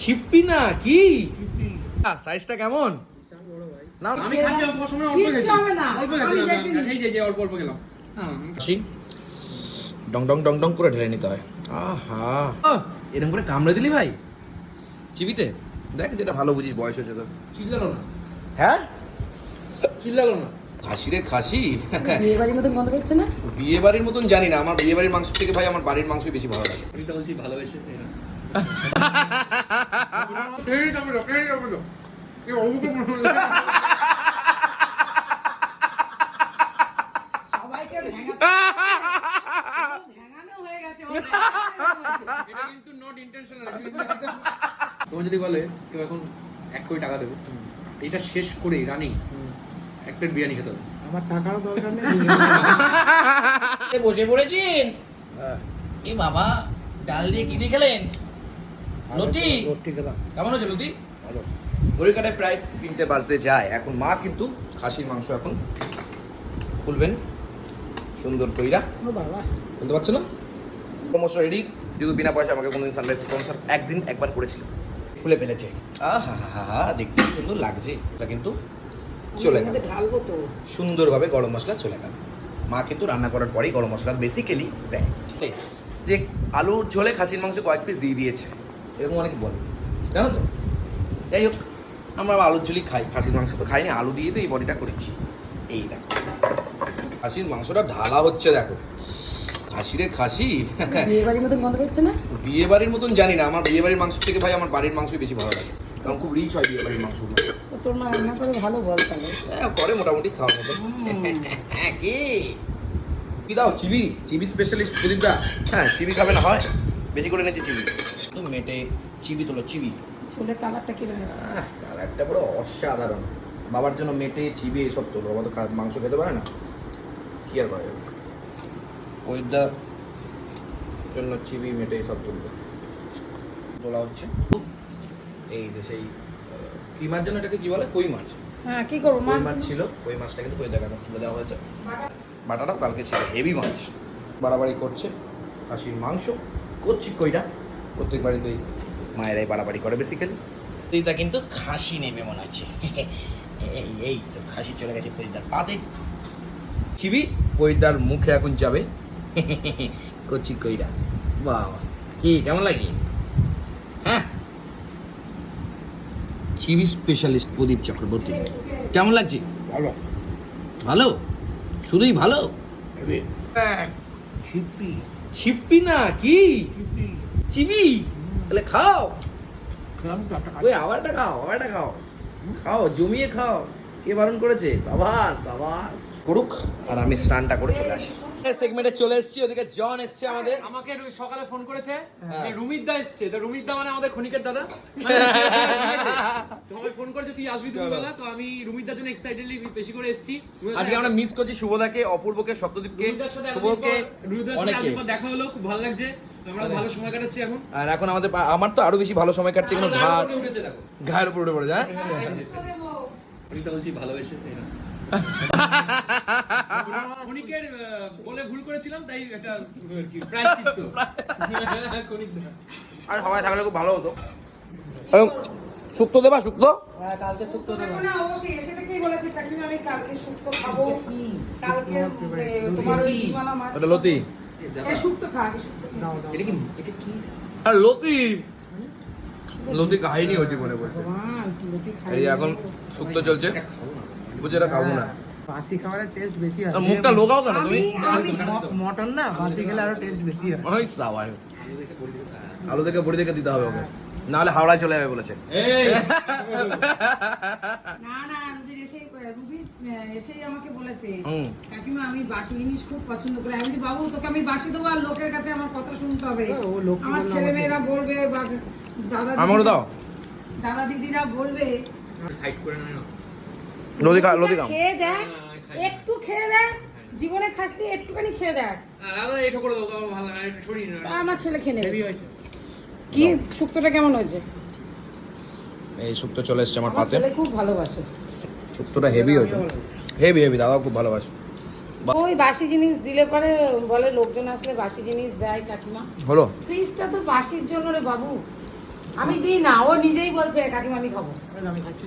ছিপ্পি না কি? সাইজটা কেমন? না আমি খাচ্ছি অল্প সময় অল্প গেছি অল্প এই যে যে অল্প অল্প গেলাম হ্যাঁ ডং ডং ডং ডং করে ঢেলে নিতে হয়। আহা। এরকম করে কামড়ে দিলি ভাই? চিবিতে দেখ যেটা ভালো বুঝিস বয়স হয়েছে তো চিল্লালো না। হ্যাঁ? চিল্লালো না। খাসি রে খাসি। বিয়ে বাড়ির মতন করছে না? বিয়ে বাড়ির মতন জানি না আমার বিয়ে বাড়ির মাংস থেকে ভাই আমার বাড়ির মাংস বেশি ভালো লাগে। আমি তো বলছি ভালোবেসে এই অবুকে মনে হলো। সবাইকে ভেঙা ভেঙানো হয়ে গেছে ওর এটা কিন্তু not intentional, এটা কিন্তু একদম- তোমার যদি বলে কেউ এখন এক কোটি টাকা দেবে এটা শেষ করেই রানিং এক প্লেট বিরিয়ানি খেতে হবে। আমার টাকারও দরকার নেই। বসে পড়েছেন? এই বাবা ডাল দিয়ে কি দিয়ে খেলেন? লতি? কেমন হচ্ছে লতি? ভালো। কাটায় প্রায় তিনটে বাজতে যায়। এখন মা কিন্তু খাসির মাংস এখন খুলবেন সুন্দর কইরা। বলতে পারছ না? ক্রমশ রেডি যেহেতু বিনা পয়সা আমাকে কোনোদিন সানরাইজ স্পন্সর একদিন একবার করেছিল। খুলে ফেলেছে। আহা হা হা দেখতে সুন্দর লাগছে। এটা কিন্তু চলে গেল। সুন্দরভাবে গরম মশলা চলে গেল। মা কিন্তু রান্না করার পরেই গরম মশলা বেসিক্যালি দেয়। যে আলুর ঝোলে খাসির মাংস কয়েক পিস দিয়ে দিয়েছে। এরকম অনেকে বলে। জানো তো? যাই হোক আমরা আলুর ঝুলি খাই খাসির মাংস তো খাইনি আলু দিয়ে তো এই বডিটা করেছি। এই দেখো খাসির মাংসটা ঢালা হচ্ছে দেখো। খাসি রে খাসি। বিয়ে বাড়ির মতন গন্ধ করছে না? বিয়ে বাড়ির মতন জানি না আমার বিয়ে বাড়ির মাংস থেকে ভাই আমার বাড়ির মাংসই বেশি ভালো লাগে কারণ খুব রিচ হয় বিয়ে বাড়ির মাংস তোর মা রান্না করে ভালো বল তাহলে। হ্যাঁ, করে মোটামুটি খাওয়ার মতো। হ্যাঁ কি? কি দাও চিবি? চিবি স্পেশালিস্ট প্রদীপ দা হ্যাঁ চিবি খাবে না হয় বেশি করে নিয়েছি চিবি। মেটে চিবি তোলো চিবি। ছোলের কালারটা কি রয়েছে কালারটা পুরো অসাধারণ। বাবার জন্য মেটে চিবি এসব তোলো বাবা তো মাংস খেতে পারে না। কি আর যাবে? ওইটা জন্য চিবি মেটে সব তুলবে তোলা হচ্ছে। এই যে সেই কি মাছ জন্য এটাকে কি বলে? কই মাছ। হ্যাঁ কি করব? কই মাছ ছিল কই মাছটা কিন্তু কই দেখা তুলে দেওয়া হয়েছে। বাটাটাও কালকে ছিল হেভি মাছ। বাড়াবাড়ি করছে খাসির মাংস। করছি কইটা? প্রত্যেক বাড়িতেই মায়েরাই বাড়াবাড়ি করে বেসিক্যালি তুইটা কিন্তু খাসি নেবে মনে হচ্ছে। এই এই তো খাসি চলে গেছে পরিতার পাতে। চিবি কইটার মুখে এখন যাবে। কচি কইরা। বাহ কি কেমন লাগে? হ্যাঁ? চিবি স্পেশালিস্ট প্রদীপ চক্রবর্তী। কেমন লাগছে? ভালো। ভালো? শুধুই ভালো? হেভি। ছিপি ছিপ্পি না কি? ছিপি। চিবি তাহলে খাও। একটা ওই আবারটা খাও আবারটা খাও। খাও জমিয়ে খাও। কে বারণ করেছে? সাবাস সাবাস। করুক আর আমি স্নানটা করে চলে আসি। সেগমেন্টে চলে এসেছি ওদিকে জন এসছে আমাদের। আমাকে সকালে ফোন করেছে হ্যাঁ। যে রুমিত দা এসছে। তো রুমিত দা মানে আমাদের খনিকের দাদা। তো আমাকে ফোন করেছে তুই আসবি দুপুরবেলা। তো আমি রুমিত দার জন্য এক্সাইটেডলি বেশি করে এসেছি। আজকে আমরা মিস করছি শুভদাকে অপূর্বকে সপ্তদীপকে শুভকে সাথে দেখা হলো খুব ভালো লাগছে। আমরা ভালো সময় কাটাচ্ছি এখন? আর এখন আমাদের আমার তো আরও বেশি ভালো সময় কাটছে উঠেছে দেখো ঘায়ের উপরে উঠে পড়ে যায় বলছি ভালোবেসে এই না। খনিকের আহ, বলে ভুল করেছিলাম তাই একটা প্রায়শ্চিত্ত। আর সবাই থাকলে খুব ভালো হতো। শুক্তো দেবা শুক্তো না অবশ্যই এসে থেকেই বলেছে কাকিমা আমি কালকে শুক্তো খাব। কালকে তোমার ওই মাছ এটা লতি। এ, শুক্তো খা আগে শুক্তো খা। এটা কি এটা কি? আর লতি! কাহিনী হচ্ছে এই এখন শুক্তো চলছে। খাব না। বুঝে এটা খাব না। বাসি খাবারের টেস্ট বেশি হয়। মুখটা লোকাও কেন তুমি? মটন না বাসি খেলে আরও টেস্ট বেশি হয়। ওই সাবাই। আলু থেকে বড়ি থেকে দিতে হবে ওকে। নাহলে হাওড়ায় চলে যাবে বলেছে না না রুবির এসেই রুবি এসেই আমাকে বলেছে। কাকিমা আমি বাসি জিনিস খুব পছন্দ করি। আমি বাবু তোকে আমি বাসি দেবো আর লোকের কাছে আমার কথা শুনতে হবে। আমার ছেলে মেয়েরা বলবে বা দাদা আমারও দাও। দাদা দিদিরা বলবে। সাইড করে না। খেয়ে দেখ হ্যাঁ, একটু খেয়ে দেখ জীবনে খাসনি একটুখানি খেয়ে দেখ। দাদা এটা করে দাও আমার ভালো লাগে একটু সরিয়ে না আমার ছেলে খেয়ে নেবে। কি শুক্তোটা কেমন হয়েছে? এই শুক্তো চলে এসছে আমার পাতে। ছেলে খুব ভালোবাসে। শুক্তোটা হেভি হয়েছে। হেভি হেভি দাদাও খুব ভালোবাসে। ওই বাসি জিনিস দিলে পরে বলে লোকজন আসলে বাসি জিনিস দেয় কাকিমা। হলো? ফ্রিজটা তো বাসির জন্য রে বাবু। আমি দিই না ও নিজেই বলছে কাকিমা আমি খাব। আমি খাচ্ছি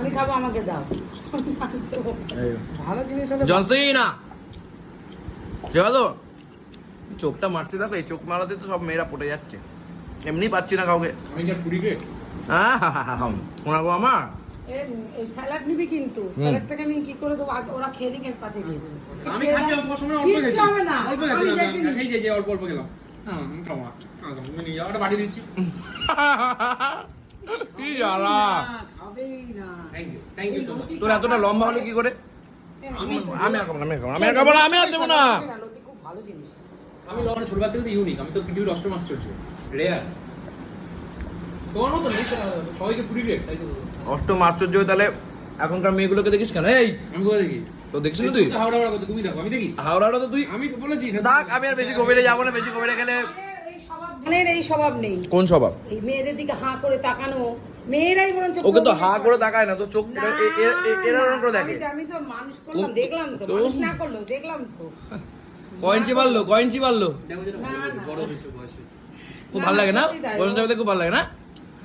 আমি খাব আমাকে দাও। ভালো জিনিস হলে জনসই না। ঠিক চোখটা মারতে থাকো এই চোখ মারাতে তো সব মেয়েরা পড়ে যাচ্ছে। এমনি পাচ্ছি না কাউকে হ্যাঁ ওনাগো আমার স্যালাড নিবি কিন্তু স্যালাডটাকে আমি কি করে দেবো আগে ওরা খেয়ে দিকে পাতে দিয়ে দেবো আমি খাচ্ছি অল্প সময় অল্প গেছি না। অল্প গেছি। এই যে অল্প অল্প গেলাম তোর এতটা লম্বা হলে কি করে আমি আমি আর খাব না আমি আর খাব না আমি আর দেবো না আমি লবণে ছোটবার থেকে ইউনিক আমি তো পৃথিবীর অষ্টম আশ্চর্য রেয়ার তোমার মতো নেই সবাইকে ফুরি রে তাই তো অষ্টম আশ্চর্য তাহলে এখনকার মেয়েগুলোকে দেখিস কেন? এই আমি কোথায় দেখি? তো দেখিস না তুই? হাওড়া হাওড়া করছ তুমি দেখো আমি দেখি। হাওড়াটা তো তুই আমি তো বলেছি না। থাক আমি আর বেশি গভীরে যাব না বেশি গভীরে গেলে এই বোনের এই স্বভাব নেই। কোন স্বভাব? এই মেয়েদের দিকে হাঁ করে তাকানো মেয়েরাই বরঞ্চ ওকে তো হা করে। তাকায় না তো চোখ না, এ- এ- এ- করে দেখে। আমি তো- মানুষ করলাম দেখলাম তো মানুষ না দেখলাম না, বড় না। বড় হয়েছে বয়স। খুব ভালো লাগে না? সত্যি তাই। খুব ভালো লাগে না?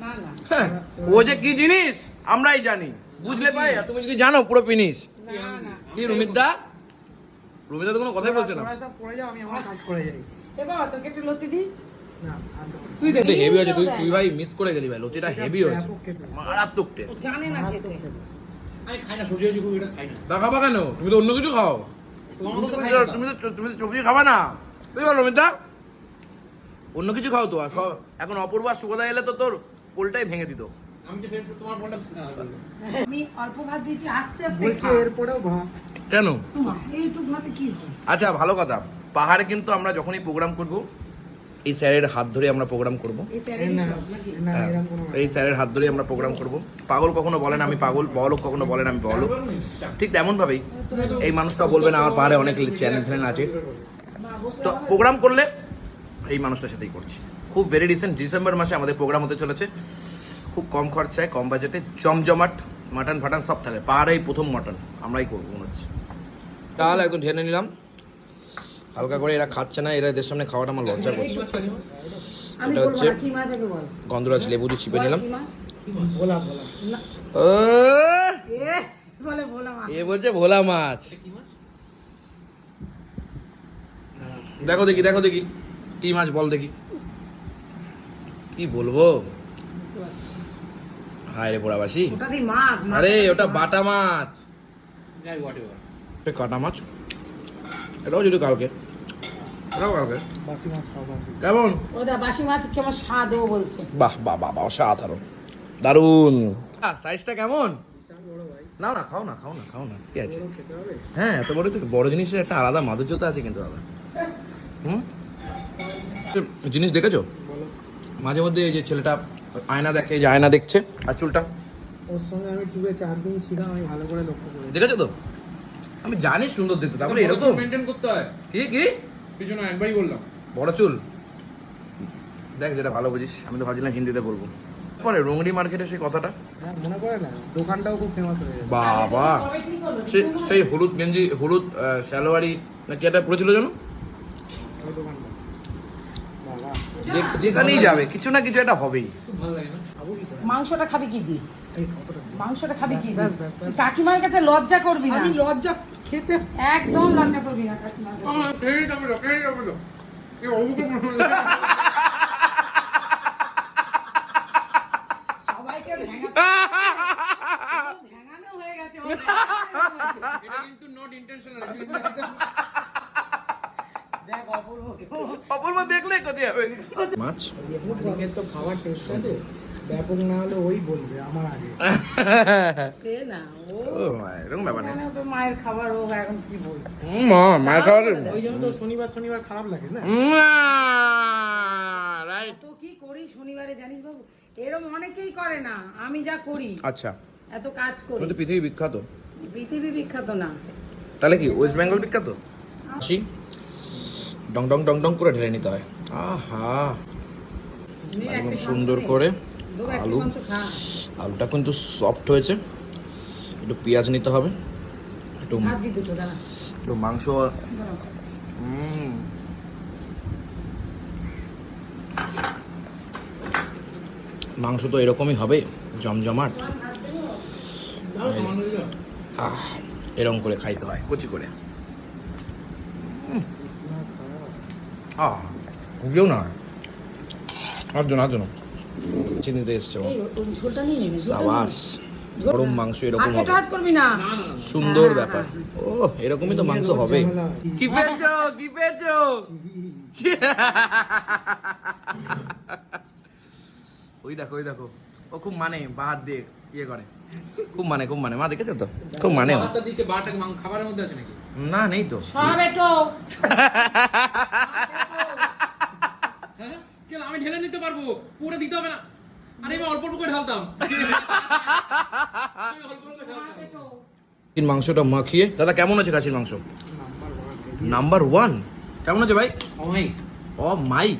না না। হ্যাঁ, ও যে কি জিনিস? আমরাই জানি। বুঝলে পাই তুমি যদি জানো পুরো ফিনিশ। না না। কি রুমিত দা রুমিত দা তো কোনো কথাই বলছে না। পড়ে যাও আমি আমার কাজ করে যাই। এ বাবা তোকে একটু লতি দি না আনতে পারব তুই হেভি আছে তুই। তুই ভাই মিস করে গেলি ভাই লতিটা হেভি হয়েছে। মারাত্মক টেস্ট ও জানে না খেতে। আমি খাই না সবজি সবজি খুব এটা খাই না। তা খাবা কেন? তুমি তো অন্য কিছু খাও। তুমি তো- তুমি তো তুমি তো সবজি খাবা না। তুই বল রমিতা অন্য কিছু খাও তো আর সব এখন অপূর্ব আর সুগদা এলে তো তোর পোলটাই ভেঙে দিত। আমি তো ফের তোমার ফোনটা আমি অল্প ভাত দিয়েছি আস্তে আস্তে বলছে খা। এরপরেও ভাত কেন? তোমার এইটুকু ভাতে কি আচ্ছা ভালো কথা। পাহাড়ে কিন্তু আমরা যখনই প্রোগ্রাম করব এই স্যারের হাত ধরে আমরা প্রোগ্রাম করব। এই হ্যাঁ, স্যারের হাত ধরে আমরা প্রোগ্রাম করব। পাগল কখনো বলেন আমি পাগল বলক কখনো বলেন আমি বলক ঠিক তেমন ভাবেই এই মানুষটা বলবেন আমার পাহাড়ে অনেক চ্যানেল আছে। তো? প্রোগ্রাম করলে এই মানুষটার সাথেই করছি। খুব ভেরি রিসেন্ট ডিসেম্বর মাসে আমাদের প্রোগ্রাম হতে চলেছে। খুব কম খরচায় কম বাজেটে জমজমাট মাটন ফাটান সব থাকে পাহাড়েই প্রথম মাটন আমরাই করব মনে হচ্ছে। ডাল একদম ঢেলে নিলাম। হালকা করে এরা খাচ্ছে না এরা এদের সামনে খাওয়াটা আমার লজ্জা করছে। এটা হচ্ছে- গন্ধরাজ লেবু দিয়ে চিপে নিলাম। এ? বলছে ভোলা মাছ? দেখো দেখি দেখো দেখি। কি মাছ বল দেখি। কি বলব? হায় রে পোড়াবাসি। আরে ওটা বাটা মাছ। কাটা মাছ। এটাও যদি কালকে। এটাও কালকে। মাছ কেমন? ওটা বাসি মাছ কেমন স্বাদ ও বলছে। বাহ বাহ বাহ অসাধারণ। দারুণ সাইজটা কেমন? বড় না খাও না খাও না খাও না। কি আছে। হ্যাঁ এত বড় তো বড় জিনিসের একটা আলাদা মাধুর্যতা আছে কিন্তু দাদা। হুম? জিনিস দেখেছ? মাঝে মধ্যে এই যে ছেলেটা আয়না দেখে এই যে আয়না দেখছে আর চুলটা? ওর সঙ্গে আমি টুরে চার দিন ছিলাম আমি ভালো করে লক্ষ্য করেছি। দেখেছ তো? আমি জানি সুন্দর দেখতে তারপরে এরকম। মেনটেন করতে হয়। কি কি? পিছনে একবারই বললাম। বড় চুল? দেখ যেটা ভালো বুঝিস আমি তো ভাবছিলাম হিন্দিতে বলব। পরে রুংরি মার্কেটে সেই কথাটা? হ্যাঁ মনে পড়ে না দোকানটাও খুব ফেমাস হয়ে গেছে। বাবা! কবে সে সেই হলুদ গেঞ্জি হলুদ আহ, সালোয়ারি নাকি এটা পড়েছিল জানো ওই দোকানটা। যেখানেই যাবে কিছু না কিছু একটা হবেই। মাংসটা খাবি কি দি এই কতটা মাংসটা খাবি কি ব্যাস। কাকিমার কাছে লজ্জা করবি না? আমি লজ্জা খেতে একদম লজ্জা করবি না কাকিমার কাছে। আমার যাবে তো যাবে তো এই সবাইকে হয়ে গেছে হয়ে কিন্তু নট ইন্টেনশনাল অপূর্ব দেখলে কোথায় হবে। মাছ? তো খাবার টেস্ট আছে। ব্যাপক না হলে ওই বলবে আমার আগে। সে না ও। ও এরকম ব্যাপার নেই। তো মায়ের খাবার ও এখন কি বল মা মায়ের খাওয়া ওই জন্য তো শনিবার শনিবার খারাপ লাগে না? রাইট তো কি করি শনিবারে জানিস বাবু? এরম অনেকেই করে না আমি যা করি। আচ্ছা। এত কাজ করি। তো পৃথিবী বিখ্যাত? পৃথিবী বিখ্যাত না। তাহলে কি ওয়েস্ট বেঙ্গল বিখ্যাত? আসি ডং ডং ডং ডং করে ঢেলে নিতে হয়। আহা। একদম সুন্দর করে আলু। আলুটা কিন্তু সফট হয়েছে। একটু পেঁয়াজ নিতে হবে। একটু একটু মাংস মাংস তো এরকমই হবে জমজমাট। এরকম করে খাইতে হয় কচি করে। আহ কেউ না আর জন আর জন চিনিতে এসছে ও। এই ওই ঝোলটা নিয়ে নিবি সাবাস। গরম মাংস এরকম হবে। সুন্দর ব্যাপার। ও এরকমই তো মাংস হবে। কি পেয়েছ? কি পেয়েছ? ওই দেখো ওই দেখো। ও খুব মানে বাহাত দিয়ে ইয়ে করে। খুব মানে খুব মানে। মা দেখেছ তো? খুব মানে। দিকে বারোটা মাং- খাবারের মধ্যে আছে নাকি? না নেই তো। সব একটু হ্যাঁ? কেন আমি ঢেলে নিতে পারব? পুরো দিতে হবে না। আরে আমি অল্প অল্প করে ঢালতাম। মাংসটা মাখিয়ে। দাদা কেমন আছে খাসির মাংস? নাম্বার ওয়ান কেমন আছে ভাই? ও মাইক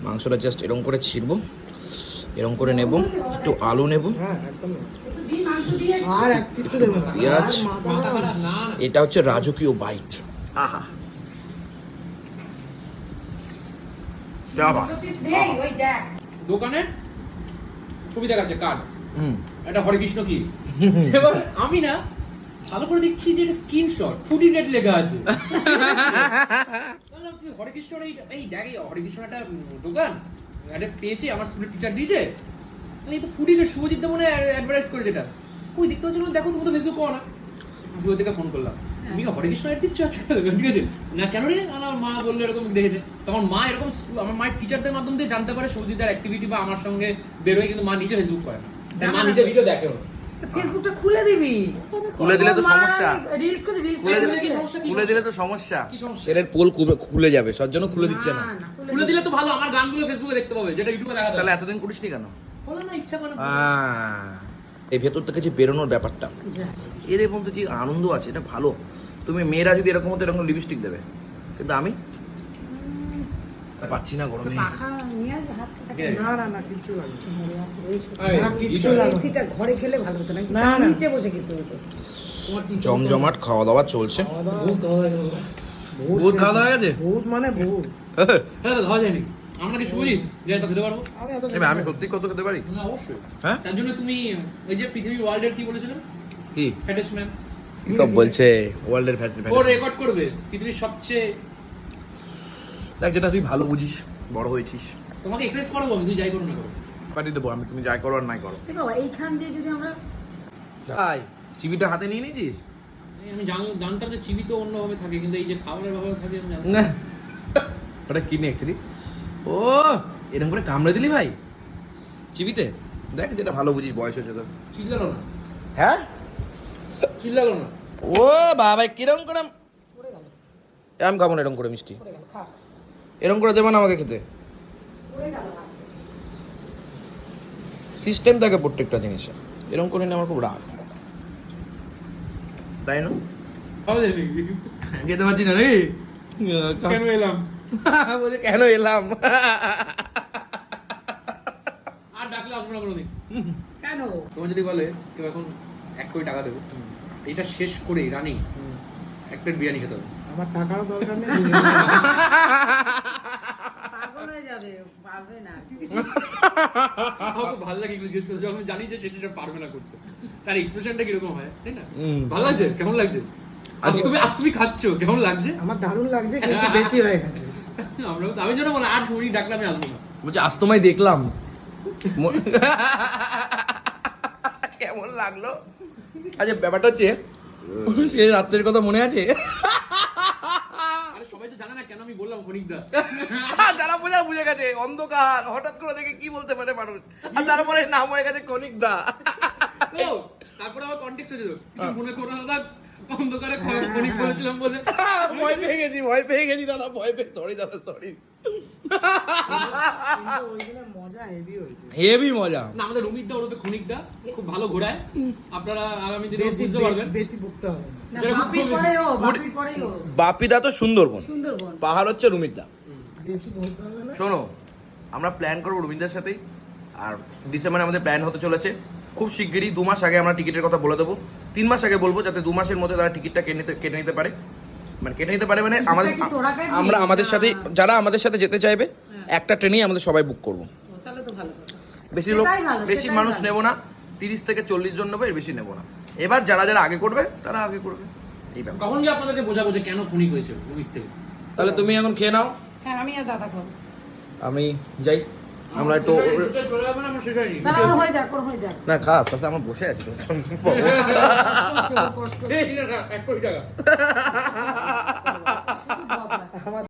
মাংসটা জাস্ট এরকম করে ছিড়বো। এরকম করে নেব একটু আলু নেব। হ্যাঁ একদম দিই মাংস দিয়ে আর এক কিছু দেবে না। পেঁয়াজ। এটা হচ্ছে রাজকীয় বাইট। আহা। দোকানে ছবি দেখাচ্ছে কার্ড। হুম। এটা হরে কৃষ্ণ কি? এবার আমি না ভালো করে দেখছি যে এটা স্ক্রিনশট। ফুডি নেট লেখা আছে। বললাম, তুই হরে কৃষ্ণর এই এই দেখ এই হরে কৃষ্ণ একটা দোকান? এটা পেয়েছি আমার স্কুলের টিচার দিয়েছে। এই তো শুভজিৎ মনে অ্যাডভার্টাইজ করেছে এটা। ওই দেখতে পাচ্ছি দেখো তুমি তো ফেসবুক করো না। শুভজিৎ থেকে ফোন করলাম। তুমি কি হরে কৃষ্ণ অ্যাড দিচ্ছ আজকাল ঠিক আছে। না কেন রে? না, মা বলল এরকম দেখেছে। তখন মা এরকম আমার মায়ের টিচারদের মাধ্যম দিয়ে জানতে পারে শুভজিৎ অ্যাক্টিভিটি বা আমার সঙ্গে বেরোয় কিন্তু মা নিজে ফেসবুক করে না। মা নিজে ভিডিও দেখে ওর ফেসবুকটা খুলে দিবি। খুলে দিলে তো সমস্যা। রিলস করছে রিলস খুলে দিলে কি সমস্যা? খুলে দিলে তো সমস্যা। কি সমস্যা? ছেলের পোল খুলে- যাবে সর জন্য খুলে দিচ্ছে না। খুলে দিলে তো ভালো আমার গানগুলো ফেসবুকে দেখতে পাবে যেটা ইউটিউবে দেখা তাহলে এতদিন করিসনি কেন? হলো না ইচ্ছা করে এই ভেতর থেকে যে বেরোনোর ব্যাপারটা। এর মধ্যে যে আনন্দ আছে এটা ভালো। তুমি মেয়েরা যদি এরকম হতো এরকম লিপস্টিক দেবে। কিন্তু আমি? পাচ্ছি না গরমে। না না না কিছু লাগবে না। আরে, না, কিচ্ছু ইটা, লাগবে না। এসিটা ঘরে খেলে ভালো হতো না, না। নিচে বসে খেতে হতো। জমজমাট খাওয়া দাওয়া চলছে ভূত খাওয়া হয়ে দাওয়া গেছে? ভূত মানে ভূত। হ্যাঁ তো খাওয়া যায়নি। আমরা কি শুভজিৎ যাই তো খেতে পারব? আমি এত এবার আমি সত্যি কত খেতে পারি? না অবশ্যই। হ্যাঁ? তার জন্য তুমি ওই যে পৃথিবী ওয়ার্ল্ডের কি বলেছিলেন কি? ফ্যাটেস্ট ম্যান সব বলছে? ওয়ার্ল্ডের ফ্যাট ও রেকর্ড করবে পৃথিবীর সবচেয়ে দেখ যেটা তুই ভালো বুঝিস বড় হয়েছিস। তোমাকে এক্সারসাইজ করাবো আমি তুই যাই করো না করো। পাঠিয়ে দেবো আমি তুমি যাই করো আর নাই করো। বাবা এইখান দিয়ে যদি আমরা তাই চিবিটা হাতে নিয়ে নিয়েছিস? আমি জান- জানতাম যে চিবি তো অন্যভাবে থাকে কিন্তু এই যে খাবারের ভাবে থাকে না। ওটা কিনে অ্যাকচুয়ালি ও এরকম করে কামড়ে দিলি ভাই? চিবিতে? দেখ যেটা ভালো বুঝিস বয়স হয়েছে তোর। চিল্লালো না। হ্যাঁ? চিল্লালো না। ও বাবা কিরম করে পড়ে গেল। এ, আমি খাব না এরকম করে মিষ্টি। পড়ে খা এরকম করে দেবো না আমাকে খেতে। সিস্টেম থাকে প্রত্যেকটা জিনিসে। এরকম করে আমার খুব রাগ। তাই না? যেতে পারছি না রে কেন এলাম? বলছে কেন এলাম? আর ডাকলে আসব না কোনোদিন। কেন? তোমার যদি বলে কেউ এখন এক কোটি টাকা দেবো। এটা শেষ করেই রানিং এক প্লেট বিরিয়ানি খেতে হবে। আমার টাকার দরকার নেই। যাবে পারবে না। আমার খুব ভালো লাগে এগুলো জিজ্ঞেস করতে যখন জানি যে সেটা পারবে না করতে। তার এক্সপ্রেশনটা কীরকম হয় তাই না? ভালো লাগছে? কেমন লাগছে? আজ তুমি আজ তুমি খাচ্ছ? কেমন লাগছে? আমার দারুণ লাগছে কিন্তু বেশি হয়ে গেছে। আমরা আমি যেন বলে আট মিনিট ডাকলে আমি আসব না। বলছে আজ তোমায় দেখলাম। কেমন লাগল? আচ্ছা ব্যাপারটা হচ্ছে সেই রাত্রের কথা মনে আছে আরে সবাই তো জানে না কেন আমি বললাম খনিকদা যারা বোঝা বুঝে গেছে অন্ধকার হঠাৎ করে দেখে কি বলতে পারে মানুষ। আর তারপরে নাম হয়ে গেছে কনিক দা। তো তারপরে আবার কন্টেক্সট হয়েছিল কিছু মনে করো না দাদা অন্ধকারে খনিক বলেছিলাম বলে। ভয় পেয়ে গেছি ভয় পেয়ে গেছি দাদা ভয় পেয়ে সরি দাদা সরি হেভি মজা। না আমাদের রুমিত দা ওরফে খনিকদা খুব ভালো ঘোরায় আপনারা আগামী দিনে বুঝতে পারবেন। বেশি বকতে হবে বাপিদা তো সুন্দরবন। সুন্দরবন। পাহাড় হচ্ছে না। শোনো আমরা প্ল্যান করব রবীন্দ্রের সাথেই। আর ডিসেম্বরে আমাদের প্ল্যান হতে চলেছে। খুব শিগগিরই দু মাস আগে আমরা টিকিটের কথা বলে দেবো। তিন মাস আগে বলব যাতে দু মাসের মধ্যে তারা টিকিটটা কেটে নিতে কেটে নিতে পারে। মানে কেটে নিতে পারে মানে আমাদের? আমরা আমাদের সাথে যারা আমাদের সাথে যেতে চাইবে একটা ট্রেনেই আমাদের সবাই বুক করব। তো তো ভালো বেশি লোক বেশি মানুষ। নেব না তিরিশ থেকে চল্লিশ জন নেব এর বেশি নেব না এবার যারা যারা আগে করবে তারা আগে করবে এই ব্যাপার কখন গিয়ে আপনাদেরকে বোঝাবো যে কেন খুনি হয়েছে থেকে তাহলে তুমি এখন খেয়ে নাও হ্যাঁ আমি আর দাদা খাব আমি যাই আমরা একটু না হয়ে হয়ে খা আস্তে আমার বসে আছি কষ্ট